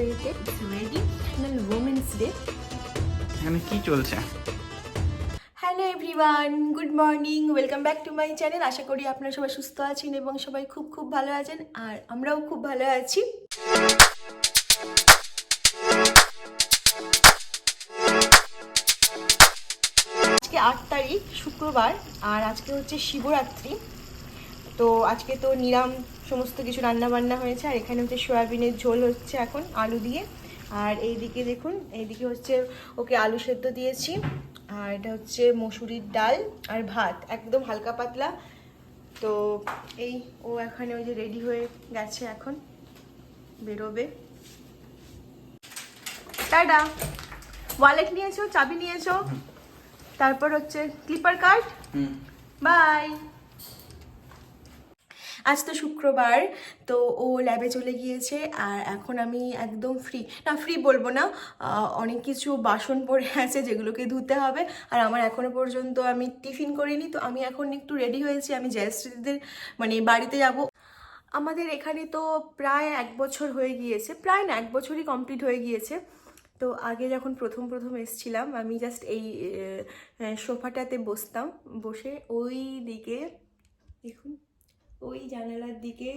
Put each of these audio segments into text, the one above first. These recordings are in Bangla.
ওয়েতে রেডি ন্যাশনাল উমেন্স ডে এখানে কি চলছে? Hello everyone good morning welcome back to my channel আশা করি আপনারা সবাই সুস্থ আছেন এবং সবাই খুব খুব ভালো আছেন আর আমরাও খুব ভালো আছি। আজকে আট তারিখ শুক্রবার আর আজকে হচ্ছে শিবরাত্রি। তো আজকে তো নিরাম সমস্ত কিছু রান্না বান্না হয়েছে আর এখানে হচ্ছে সয়াবিনের ঝোল হচ্ছে এখন আলু দিয়ে। আর এইদিকে দেখুন এইদিকে হচ্ছে ওকে আলু সেদ্ধ দিয়েছি আর এটা হচ্ছে মসুরির ডাল আর ভাত একদম হালকা পাতলা। তো এই ও এখানে ওই যে রেডি হয়ে গেছে এখন বেরোবে। টাটা! ওয়ালেট নিয়েছো চাবি নিয়েছো? তারপর হচ্ছে ক্লিপার কার্ড? বাই! আজ তো শুক্রবার, তো ও ল্যাবে চলে গিয়েছে আর এখন আমি একদম ফ্রি না ফ্রি বলব না অনেক কিছু বাসন পড়ে আছে যেগুলোকে ধুতে হবে আর আমার এখনও পর্যন্ত আমি টিফিন করিনি, তো আমি এখন একটু রেডি হয়েছি, আমি জয়শ্রীদের মানে বাড়িতে যাব। আমাদের এখানে তো প্রায় এক বছর হয়ে গিয়েছে, প্রায় না, এক বছরই কমপ্লিট হয়ে গিয়েছে। তো আগে যখন প্রথম প্রথম এসছিলাম, আমি জাস্ট এই সোফাটাতে বসতাম, বসে ওই দিকে, দেখুন। ওই জানালার দিকে,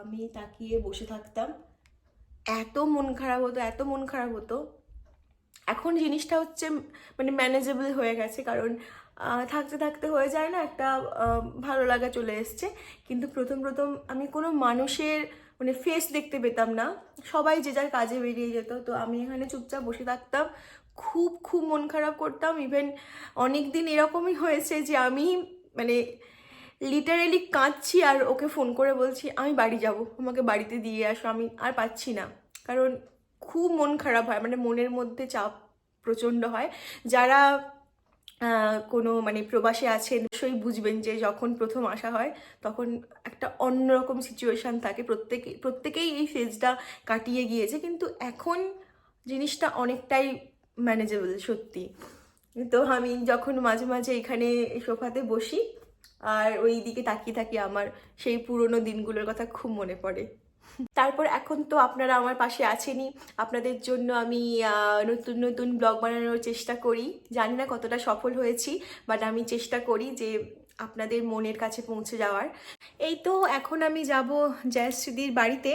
আমি তাকিয়ে বসে থাকতাম। এত মন খারাপ হতো, এত মন খারাপ হতো। এখন জিনিসটা হচ্ছে মানে ম্যানেজেবল হয়ে গেছে, কারণ থাকতে থাকতে হয়ে যায় না, একটা ভালো লাগা চলে এসছে। কিন্তু প্রথম প্রথম আমি কোনো মানুষের মানে ফেস দেখতে পেতাম না। সবাই যে যার কাজে বেরিয়ে যেত। তো আমি এখানে চুপচাপ বসে থাকতাম। খুব খুব মন খারাপ করতাম। ইভেন অনেক দিন এরকমই হয়েছে যে আমি মানে লিটারেলি কাঁদছি আর ওকে ফোন করে বলছি, আমি বাড়ি যাব আমাকে বাড়িতে দিয়ে আসো, আমি আর পাচ্ছি না। কারণ খুব মন খারাপ হয় মানে মনের মধ্যে চাপ প্রচণ্ড হয়। যারা কোনো মানে প্রবাসে আছেন নিশ্চয়ই বুঝবেন যে যখন প্রথম আসা হয়, তখন একটা অন্যরকম সিচুয়েশান থাকে। প্রত্যেকে, প্রত্যেকেই এই ফেজটা কাটিয়ে গিয়েছে, কিন্তু এখন জিনিসটা অনেকটাই ম্যানেজেবল সত্যি। তো আমি যখন মাঝে মাঝে এখানে সোফাতে বসি আর ওই দিকে তাকিয়ে থাকি আমার সেই পুরনো দিনগুলোর কথা খুব মনে পড়ে। তারপর এখন তো আপনারা আমার পাশে আছেনই। আপনাদের জন্য আমি নতুন নতুন ব্লগ বানানোর চেষ্টা করি। জানি না কতটা সফল হয়েছি বাট আমি চেষ্টা করি যে আপনাদের মনের কাছে পৌঁছে যাওয়ার। এই তো এখন আমি যাব জয়শ্রীদির বাড়িতে।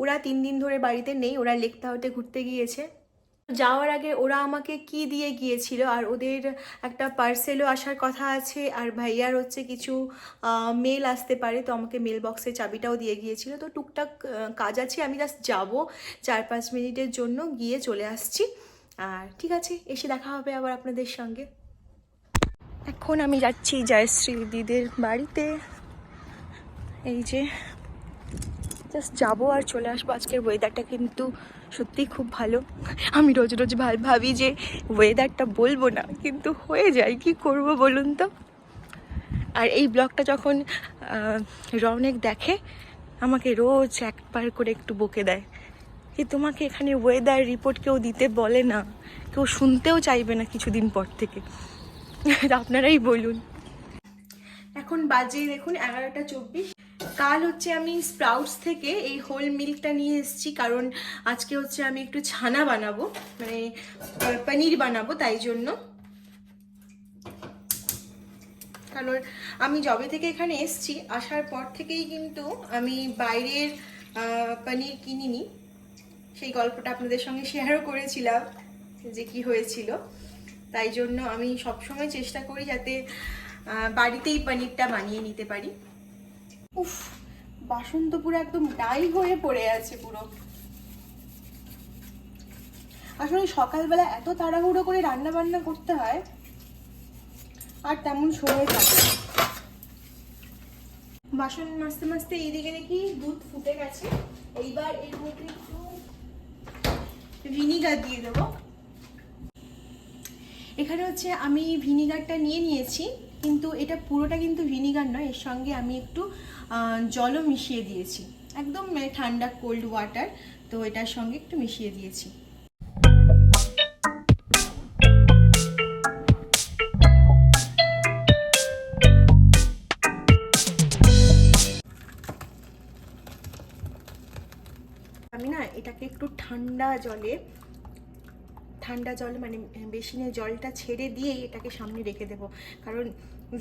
ওরা তিন দিন ধরে বাড়িতে নেই, ওরা লেক টাওয়ারতে ঘুরতে গিয়েছে। যাওয়ার আগে ওরা আমাকে কি দিয়ে গিয়েছিল? আর ওদের একটা পার্সেলও আসার কথা আছে। আর ভাইয়ার হচ্ছে কিছু মেল আসতে পারে। তো আমাকে মেল বক্সের চাবিটাও দিয়ে গিয়েছিল। তো টুকটাক কাজ আছে। আমি জাস্ট যাব চার পাঁচ মিনিটের জন্য গিয়ে চলে আসছি। আর ঠিক আছে, এসে দেখা হবে আবার আপনাদের সঙ্গে। এখন আমি যাচ্ছি জয়শ্রী দিদির বাড়িতে। এই যে জাস্ট যাব আর চলে আসব। আজকের ওয়েদারটা কিন্তু সত্যিই খুব ভালো। আমি রোজ রোজ ভাব- ভাবি যে ওয়েদারটা বলব না, কিন্তু হয়ে যায়। কি করব বলুন তো? আর এই ব্লগটা যখন রৌনক দেখে, আমাকে রোজ একবার করে একটু বকে দেয়। কি তোমাকে এখানে ওয়েদার রিপোর্ট কেউ দিতে বলে না? কেউ শুনতেও চাইবে না কিছুদিন পর থেকে। আপনারাই বলুন। এখন বাজে দেখুন এগারোটা চব্বিশ। কাল হচ্ছে আমি স্প্রাউটস থেকে এই হোল মিল্কটা নিয়ে এসেছি, কারণ আজকে হচ্ছে আমি একটু ছানা বানাবো মানে পনির বানাবো, তাই জন্য। কারণ আমি জবে থেকে এখানে এসেছি, আসার পর থেকেই কিন্তু আমি বাইরের পনির কিনিনি। সেই গল্পটা আপনাদের সঙ্গে শেয়ারও করেছিলাম, যে কি হয়েছিল। তাই জন্য আমি সবসময় চেষ্টা করি যাতে বাড়িতেই পনিরটা বানিয়ে নিতে পারি। উফ, বাসন তো পুরো একদম ডাই হয়ে পড়ে আছে পুরো। আসলে সকালবেলা এত তাড়াহুড়ো করে রান্না বান্না করতে হয়, আর তেমন সময় থাকে বাসন মাজতে মাজতে এইদিকে দেখি দুধ ফুটে গেছে। এইবার এর মধ্যে একটু ভিনিগার দিয়ে দেবো। এখানে হচ্ছে আমি ভিনিগারটা নিয়ে নিয়েছি। কিন্তু এটা পুরোটা কিন্তু ভিনিগার নয়, এর সঙ্গে আমি একটু জলও মিশিয়ে দিয়েছি। একদম মানে ঠান্ডা কোল্ড ওয়াটার তো এটার সঙ্গে একটু মিশিয়ে দিয়েছি। আমি না এটাকে একটু ঠান্ডা জলে, ঠান্ডা জল মানে বেসিনে জলটা ছেড়ে দিয়ে এটাকে সামনে রেখে দেবো। কারণ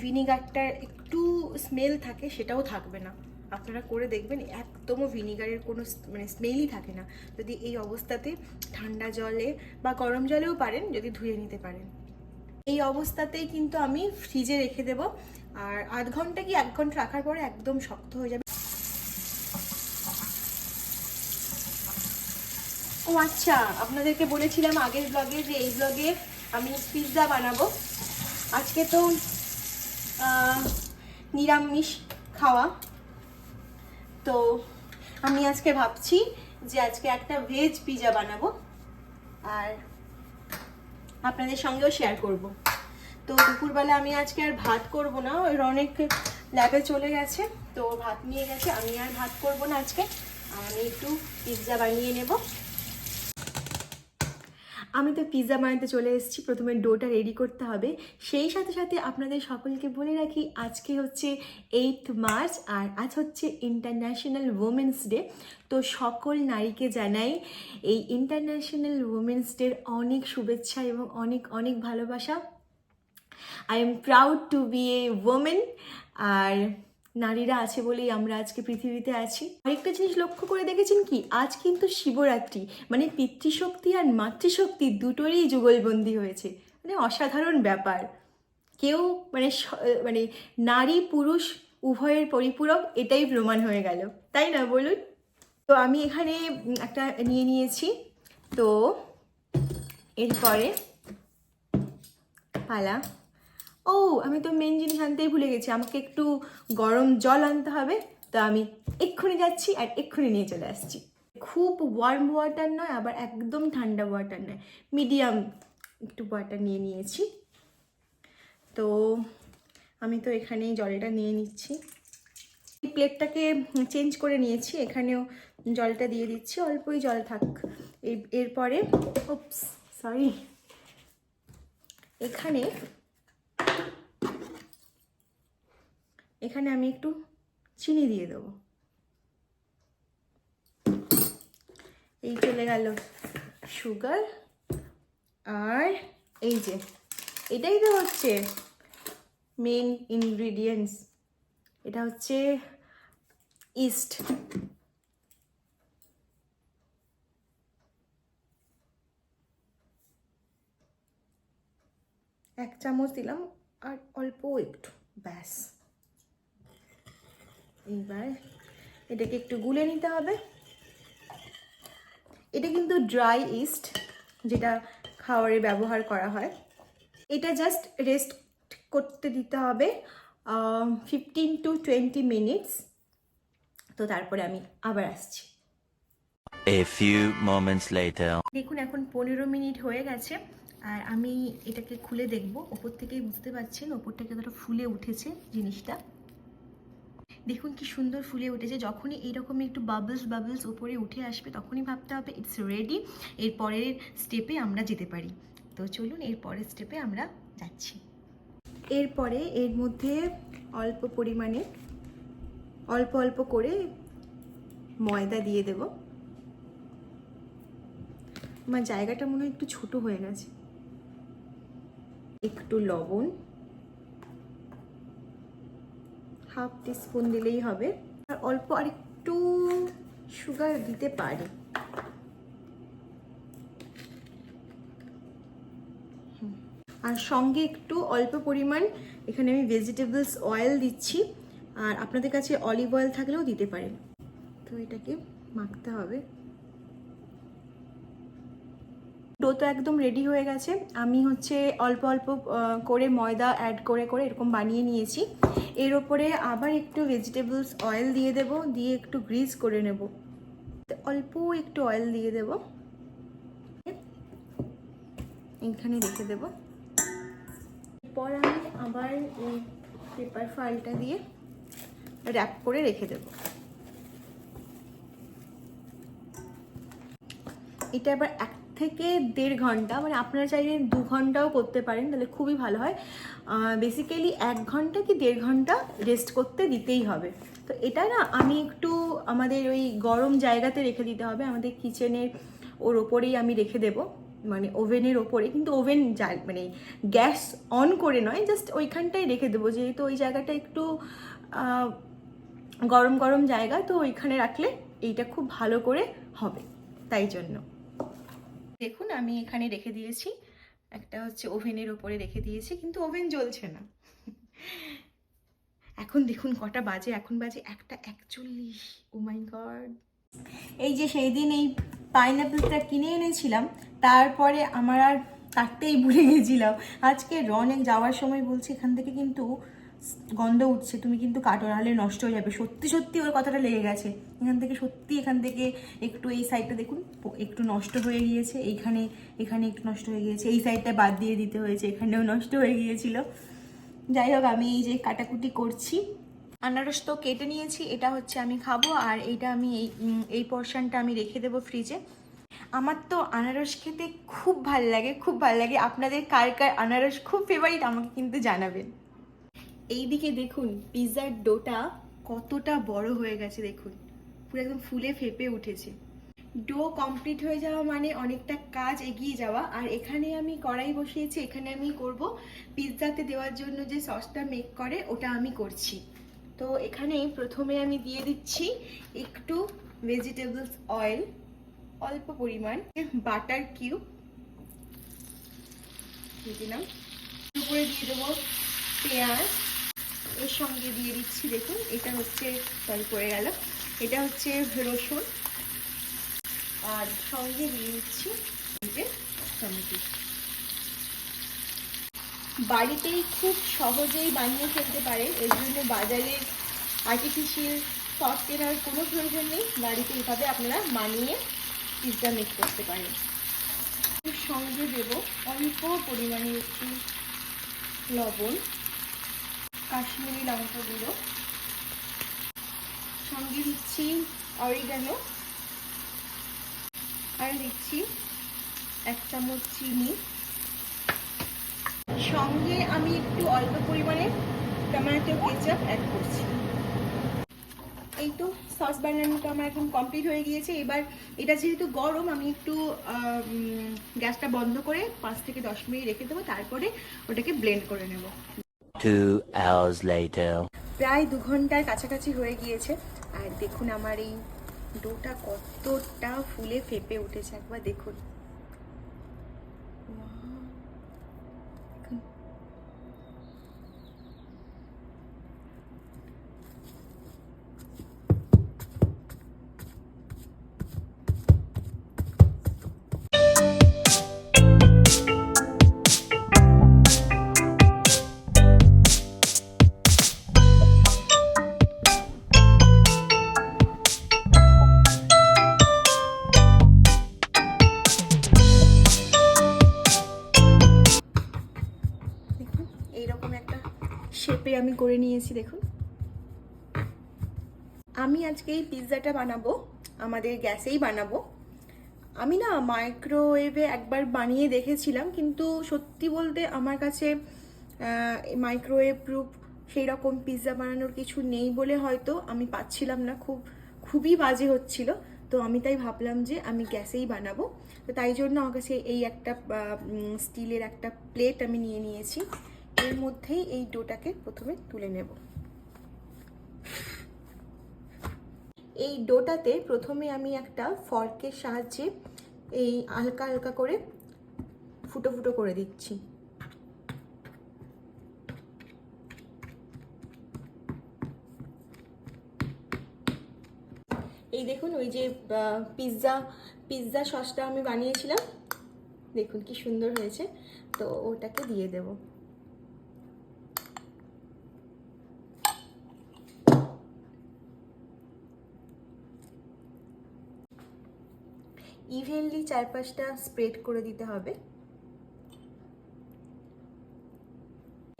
ভিনিগারটার একটু স্মেল থাকে, সেটাও থাকবে না। আপনারা করে দেখবেন, একদমও ভিনিগারের কোনো মানে স্মেলই থাকে না। যদি এই অবস্থাতে ঠান্ডা জলে বা গরম জলেও পারেন, যদি ধুয়ে নিতে পারেন। এই অবস্থাতেই কিন্তু আমি ফ্রিজে রেখে দেবো। আর আধ ঘণ্টা কি এক ঘণ্টা রাখার পরে একদম শক্ত হয়ে যাবে? ও আচ্ছা আপনাদেরকে বলেছিলাম আগের ব্লগে যে এই ব্লগে আমি পিৎজা বানাবো। আজকে তো নিরামিষ খাওয়া। তো আমি আজকে ভাবছি যে আজকে একটা ভেজ পিৎজা বানাবো আর আপনাদের সঙ্গেও শেয়ার করব। তো দুপুরবেলা আমি আজকে আর ভাত করব না, ওই অনেক ল্যাবে চলে গেছে, তো ভাত নিয়ে গেছে, আমি আর ভাত করব না আজকে। আমি একটু পিৎজা বানিয়ে নেব। আমি তো পিৎজা বানাতে চলে এসেছি, প্রথমে ডোটা রেডি করতে হবে। সেই সাথে সাথে আপনাদের সকলকে বলে রাখি, আজকে হচ্ছে এইট মার্চ আর আজ হচ্ছে ইন্টারন্যাশনাল উমেন্স ডে তো সকল নারীকে জানাই, এই ইন্টারন্যাশনাল উমেন্স ডের অনেক শুভেচ্ছা এবং অনেক অনেক ভালোবাসা। I am proud to be a women আর নারীরা আছে বলেই আমরা আজকে পৃথিবীতে আছি। আরেকটা জিনিস লক্ষ্য করে দেখেছেন কি? আজ কিন্তু শিবরাত্রি। মানে পিতৃশক্তি আর মাতৃশক্তি দুটোরই যুগলবন্দি হয়েছে। মানে অসাধারণ ব্যাপার। কেউ মানে মানে নারী, পুরুষ, উভয়ের পরিপূরক এটাই প্রমাণ হয়ে গেল। তাই না বলুন? তো আমি এখানে একটা নিয়ে নিয়েছি। তো এরপরে পালা। ও, আমি তো মেন জিনিস আনতেই ভুলে গেছি। আমাকে একটু গরম জল আনতে হবে। তো আমি এক্ষুনি যাচ্ছি আর এক্ষুনি নিয়ে চলে আসছি। খুব ওয়ার্ম ওয়াটার নয়, আবার একদম ঠান্ডা ওয়াটার নয়। মিডিয়াম একটু ওয়াটার নিয়ে নিয়েছি। তো আমি তো এখানেই জলটা নিয়ে নিচ্ছি। এই প্লেটটাকে চেঞ্জ করে নিয়েছি। এখানেও জলটা দিয়ে দিচ্ছি। অল্পই জল থাক। এরপরে সরি এখানে এখানে আমি একটু চিনি দিয়ে দেবো। এই চলে গেল সুগার আর এই যে, এটাই তো হচ্ছে মেন ইনগ্রিডিয়েন্টস এটা হচ্ছে ইস্ট এক চামচ দিলাম আর অল্প একটু ব্যাস। এইবার এটাকে একটু গুলে নিতে হবে। এটা কিন্তু ড্রাই ইস্ট যেটা খাওয়ারে ব্যবহার করা হয়। এটা জাস্ট রেস্ট করতে দিতে হবে ফিফটিন টু টোয়েন্টি মিনিটস তো তারপরে আমি আবার আসছি। A few moments later. দেখুন এখন পনেরো মিনিট হয়ে গেছে। আর আমি এটাকে খুলে দেখব। ওপর থেকেই বুঝতে পারছেন ওপর থেকে কতটা ফুলে উঠেছে জিনিসটা। দেখুন কি সুন্দর ফুলে উঠেছে। যখনই এইরকমই একটু বাবলস বাবলস উপরে উঠে আসবে, তখনই ভাবতে হবে ইটস রেডি এর পরের স্টেপে আমরা যেতে পারি। তো চলুন এর পরের স্টেপে আমরা যাচ্ছি। এরপরে এর মধ্যে অল্প পরিমাণে, অল্প অল্প করে ময়দা দিয়ে দেবো। আমার জায়গাটা মনে হয় একটু ছোট হয়ে গেছে। একটু লবণ। হাফ টিস্পুন দিলেই হবে। আর অল্প আর একটু সুগার দিতে পারি। আর সঙ্গে একটু অল্প পরিমাণ এখানে আমি ভেজিটেবলস অয়েল দিচ্ছি। আর আপনাদের কাছে অলিভ অয়েল থাকলেও দিতে পারেন। তো এটাকে মাখতে হবে। ডো তো একদম রেডি হয়ে গেছে। আমি হচ্ছে অল্প অল্প করে ময়দা অ্যাড করে করে এরকম বানিয়ে নিয়েছি। এর ওপরে আবার একটু ভেজিটেবলস অয়েল দিয়ে দেব, দিয়ে একটু গ্রিজ করে নেব। অল্প একটু অয়েল দিয়ে দেব। এখানে রেখে দেব। এরপর আমি আবার এই পেপার ফাইলটা দিয়ে র্যাপ করে রেখে দেবো। এটা এবার এক থেকে দেড় ঘণ্টা মানে আপনারা চাইলে দু ঘন্টাও করতে পারেন, তাহলে খুবই ভালো হয়। বেসিক্যালি এক ঘণ্টা কি দেড় ঘণ্টা রেস্ট করতে দিতেই হবে। তো এটা না আমি একটু আমাদের ওই গরম জায়গাতে রেখে দিতে হবে, আমাদের কিচেনের ওর ওপরেই আমি রেখে দেব মানে ওভেনের ওপরে। কিন্তু ওভেন যা মানে গ্যাস অন করে নয় জাস্ট ওইখানটাই রেখে দেবো। যেহেতু ওই জায়গাটা একটু গরম গরম জায়গা, তো ওইখানে রাখলে এইটা খুব ভালো করে হবে, তাই জন্য। দেখুন, আমি এখানে রেখে দিয়েছি। একটা হচ্ছে ওভেনের ওপরে রেখে দিয়েছি, কিন্তু ওভেন জ্বলছে না। এখন দেখুন, কটা বাজে, এখন বাজে একটা একচল্লিশ। ও মাই গড এই যে সেই দিন এই পাইনাপেলটা কিনে এনেছিলাম, তারপরে আমার আর কাটতেই ভুলে গেছিলাম। আজকে রনেক যাওয়ার সময় বলছি এখান থেকে কিন্তু গন্ধ উঠছে, তুমি কিন্তু কাটো নাহলে নষ্ট হয়ে যাবে। সত্যি সত্যি ওর কথাটা লেগে গেছে। এখান থেকে সত্যি এখান থেকে একটু এই সাইডটা দেখুন একটু নষ্ট হয়ে গিয়েছে, এইখানে, এখানে একটু নষ্ট হয়ে গিয়েছে, এই সাইডটা বাদ দিয়ে দিতে হয়েছে, এখানেও নষ্ট হয়ে গিয়েছিল। যাই হোক, আমি এই যে কাটাকুটি করছি। আনারস তো কেটে নিয়েছি, এটা হচ্ছে আমি খাব, আর এইটা আমি এই এই পোর্শনটা আমি রেখে দেবো ফ্রিজে আমার তো আনারস খেতে খুব ভালো লাগে, খুব ভালো লাগে। আপনাদের কার কার আনারস খুব ফেভারিট আমাকে কিন্তু জানাবেন। এইদিকে দেখুন, পিৎজার ডোটা কতটা বড় হয়ে গেছে দেখুন। পুরো একদম ফুলে ফেপে উঠেছে। ডো কমপ্লিট হয়ে যাওয়া মানে অনেকটা কাজ এগিয়ে যাওয়া। আর এখানে আমি কড়াই বসিয়েছি, এখানে আমি করব পিৎজাতে দেওয়ার জন্য যে সসটা মেক করে, ওটা আমি করছি। তো এখানে প্রথমে আমি দিয়ে দিচ্ছি একটু ভেজিটেবলস অয়েল অল্প পরিমাণ বাটার কিউব দিয়ে দিলাম। উপরে দিয়ে দেবো পেঁয়াজ। এর সঙ্গে দিয়ে দিচ্ছি, দেখুন, এটা হচ্ছে সরি পড়ে গেল। এটা হচ্ছে রসুন। আর সঙ্গে দিয়ে দিচ্ছি এই যে টমেটো। বাড়িতেই খুব সহজেই বানিয়ে ফেলতে পারে। এর জন্য বাজারে আর্টিফিশিয়াল সস কেনার কোনো প্রয়োজন নেই। বাড়িতে এভাবে আপনারা বানিয়ে পিৎজা মেক করতে পারেন। সঙ্গে দেব অল্প পরিমাণে একটু লবণ। কাশ্মীরি লঙ্কা গুঁড়ো সঙ্গে দিচ্ছি অরিগানো আর দিচ্ছি এক চামচ চিনি। সঙ্গে আমি একটু অল্প পরিমাণে টমেটো কেচাপ অ্যাড করছি। এই তো সস বানানোটা আমার এখন কমপ্লিট হয়ে গিয়েছে। এবার এটা যেহেতু গরম, আমি একটু গ্যাসটা বন্ধ করে পাঁচ থেকে দশ মিনিট রেখে দেবো। তারপরে ওটাকে ব্লেন্ড করে নেব। Two hours later. প্রায় দু ঘণ্টার কাছাকাছি হয়ে গিয়েছে। আর দেখুন আমার এই ডোটা কতটা ফুলে ফেপে উঠেছে। একবার দেখুন। নিয়েছি, দেখুন। আমি আজকে এই পিৎজাটা বানাবো, আমাদের গ্যাসেই বানাবো। আমি না মাইক্রোওয়েভে একবার বানিয়ে দেখেছিলাম, কিন্তু সত্যি বলতে আমার কাছে মাইক্রোওয়েভ প্রুফ সেই রকম পিৎজা বানানোর কিছু নেই বলে হয়তো আমি পাচ্ছিলাম না, খুব, খুবই বাজে হচ্ছিল। তো আমি তাই ভাবলাম যে আমি গ্যাসেই বানাবো। তো তাই জন্য আমার কাছে এই একটা স্টিলের একটা প্লেট আমি নিয়ে নিয়েছি। এর মধ্যেই এই ডোটাকে প্রথমে তুলে নেব। এই ডোটাতে প্রথমে আমি একটা ফর্কের সাহায্যে এই হালকা হালকা করে ফুটো ফুটো করে দিচ্ছি। এই দেখুন ওই যে পিৎজা পিৎজা সসটা আমি বানিয়েছিলাম। দেখুন কি সুন্দর হয়েছে। তো ওটাকে দিয়ে দেব। ইভেনলি চারপাশটা স্প্রেড করে দিতে হবে।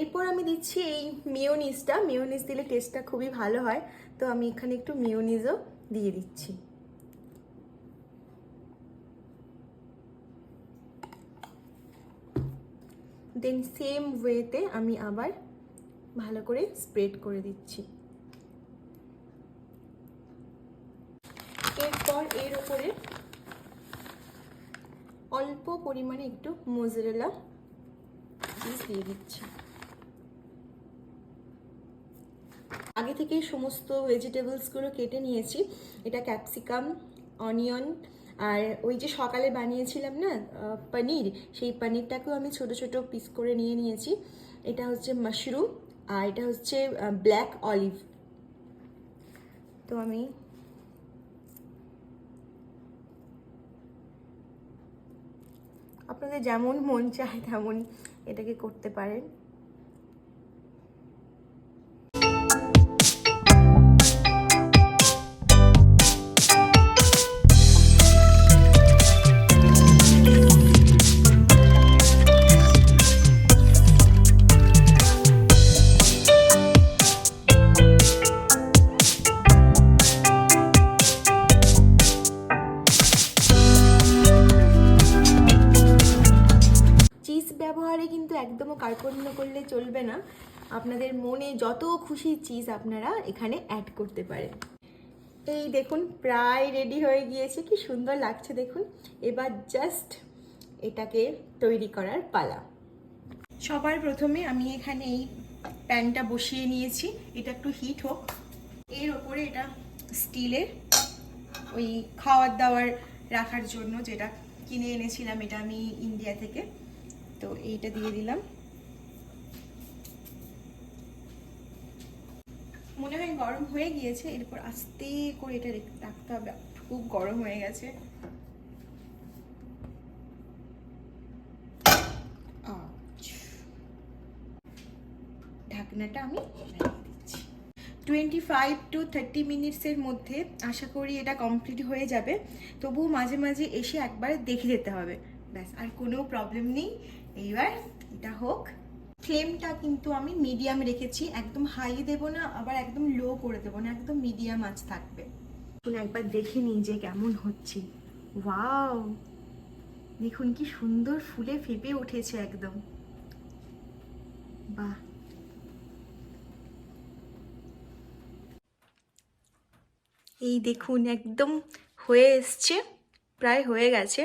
এরপর আমি দিচ্ছি এই মিওনিজটা মিওনিজ দিলে টেস্টটা খুবই ভালো হয়। তো আমি এখানে একটু মিওনিজও দিয়ে দিচ্ছি। দেন সেম ওয়েতে আমি আবার ভালো করে স্প্রেড করে দিচ্ছি অল্প পরিমাণে একটু মোজারেলা চিজ দিয়ে দিচ্ছি। আগে থেকেই সমস্ত ভেজিটেবলসগুলো কেটে নিয়েছি। এটা ক্যাপসিকাম অনিয়ন আর ওই যে সকালে বানিয়েছিলাম না পনির, সেই পনিরটাকেও আমি ছোট ছোট পিস করে নিয়ে নিয়েছি। এটা হচ্ছে মাশরুম আর এটা হচ্ছে ব্ল্যাক অলিভ তো আমি আপনাদের যেমন মন চায় তেমন এটাকে করতে পারেন। খুশি চিজ আপনারা এখানে অ্যাড করতে পারেন। এই দেখুন, প্রায় রেডি হয়ে গিয়েছে। কি সুন্দর লাগছে দেখুন। এবার জাস্ট এটাকে তৈরি করার পালা। সবার প্রথমে আমি এখানে এই প্যানটা বসিয়ে নিয়েছি। এটা একটু হিট হোক। এর ওপরে এটা স্টিলের ওই খাওয়ার দাওয়ার রাখার জন্য যেটা কিনে এনেছিলাম, এটা আমি ইন্ডিয়া থেকে। তো এইটা দিয়ে দিলাম। মনে হয় গরম হয়ে গিয়েছে, এরপর আস্তে করে এটা রাখতে হবে। খুব গরম হয়ে গেছে। ঢাকনাটা আমি টোয়েন্টি ফাইভ টু থার্টি মিনিটসের মধ্যে আশা করি এটা কমপ্লিট হয়ে যাবে। তবুও মাঝে মাঝে এসে একবার দেখে যেতে হবে। ব্যাস, আর কোনো প্রবলেম নেই। এইবার এটা হোক। ফ্লেমটা কিন্তু আমি মিডিয়াম রেখেছি, একদম হাই দেব না, আবার একদম লো করে দেবো না, একদম মিডিয়াম আঁচ থাকবে। এখন একবার দেখে নিই যে কেমন হচ্ছে। ওয়াও! দেখুন কি সুন্দর ফুলে ফেপে উঠেছে একদম। বাহ! এই দেখুন, একদম হয়ে এসছে, প্রায় হয়ে গেছে।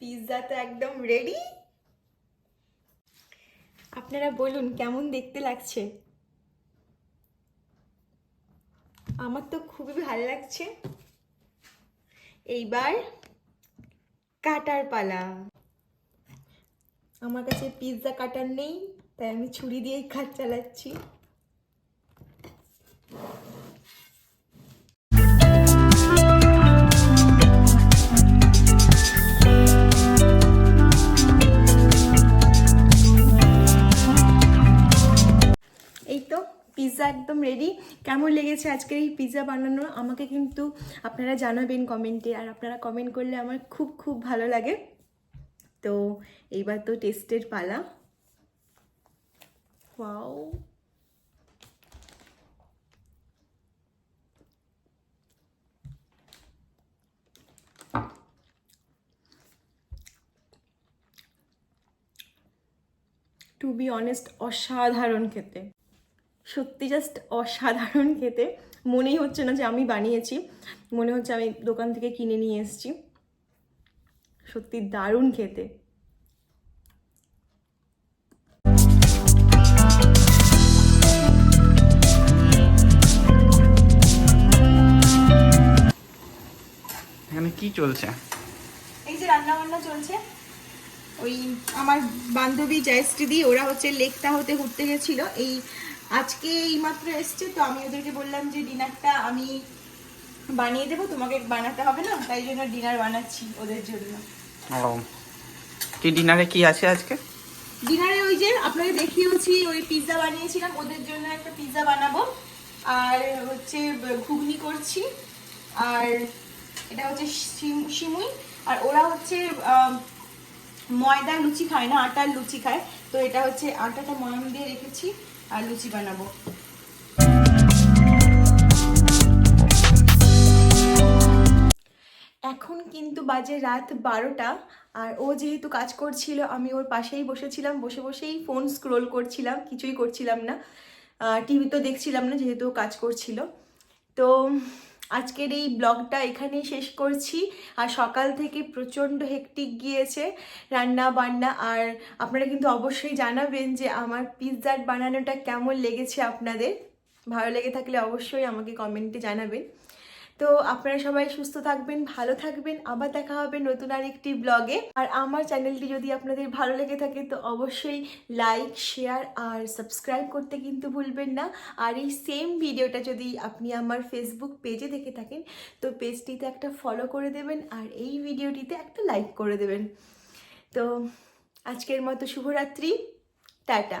পিৎজা তো একদম রেডি আপনারা বলুন, কেমন দেখতে লাগছে? আমার তো খুবই ভালো লাগছে। এইবার কাটার পালা। আমার কাছে পিৎজা কাটার নেই, তাই আমি ছুরি দিয়েই কাজ চালাচ্ছি। পিৎজা একদম রেডি কেমন লেগেছে আজকের এই পিৎজা বানানো? আমাকে কিন্তু আপনারা জানাবেন কমেন্টে আর আপনারা কমেন্ট করলে আমার খুব খুব ভালো লাগে। তো এইবার তো টেস্টের পালা। ওয়াও টু বি অনেস্ট অসাধারণ খেতে। সত্যি জাস্ট অসাধারণ খেতে। মনেই হচ্ছে না যে আমি বানিয়েছি। মনে হচ্ছে আমি দোকান থেকে কিনে নিয়ে এসেছি। সত্যি দারুণ খেতে। এখানে কি চলছে? এই যে রান্না বান্না চলছে। ওই আমার বান্ধবী জয়শ্রীদি ওরা হচ্ছে লেকটা হতে ঘুরতে গেছিল। এই আজকে এই মাত্র এসছে তো আমি ওদেরকে বললাম যে ডিনারটা আমি বানিয়ে দেবো তোমাকে বানাতে হবে না তাই জন্য ডিনার বানাচ্ছি ওদের জন্য। কি ডিনারে কি আছে আজকে? ডিনারে ওই যে আপনাকে দেখিয়েছি ওই পিৎজা বানিয়েছিলাম ওদের জন্য একটা পিৎজা বানাবো। আর হচ্ছে ঘুগনি করছি আর এটা হচ্ছে সিমুই আর ওরা হচ্ছে আম, ময়দা লুচি খায় না আটার লুচি খায় তো এটা হচ্ছে আটাটা ময়াম দিয়ে রেখেছি। আর লুচি বানাবো। এখন কিন্তু বাজে রাত বারোটা, আর ও যেহেতু কাজ করছিল, আমি ওর পাশেই বসেছিলাম, বসে বসেই ফোন স্ক্রোল করছিলাম, কিছুই করছিলাম না। টিভি তো দেখছিলাম না, যেহেতু কাজ করছিল। তো আজকের এই ব্লগটা এখানেই শেষ করছি। আর সকাল থেকে প্রচণ্ড হেকটিক গিয়েছে রান্না বান্না। আর আপনারা কিন্তু অবশ্যই জানাবেন যে আমার পিৎজার বানানোটা কেমন লেগেছে আপনাদের। ভালো লেগে থাকলে অবশ্যই আমাকে কমেন্টে জানাবেন। তো আপনারা সবাই সুস্থ থাকবেন, ভালো থাকবেন। আবার দেখা হবে নতুন আরেকটি ব্লগে। আর আমার চ্যানেলটি যদি আপনাদের ভালো লেগে থাকে, তো অবশ্যই লাইক শেয়ার আর সাবস্ক্রাইব করতে কিন্তু ভুলবেন না। আর এই সেম ভিডিওটা যদি আপনি আমার ফেসবুক পেজে দেখে থাকেন, তো পেজটিতে একটা ফলো করে দেবেন আর এই ভিডিওটিতে একটা লাইক করে দেবেন। তো আজকের মতো শুভরাত্রি। টাটা।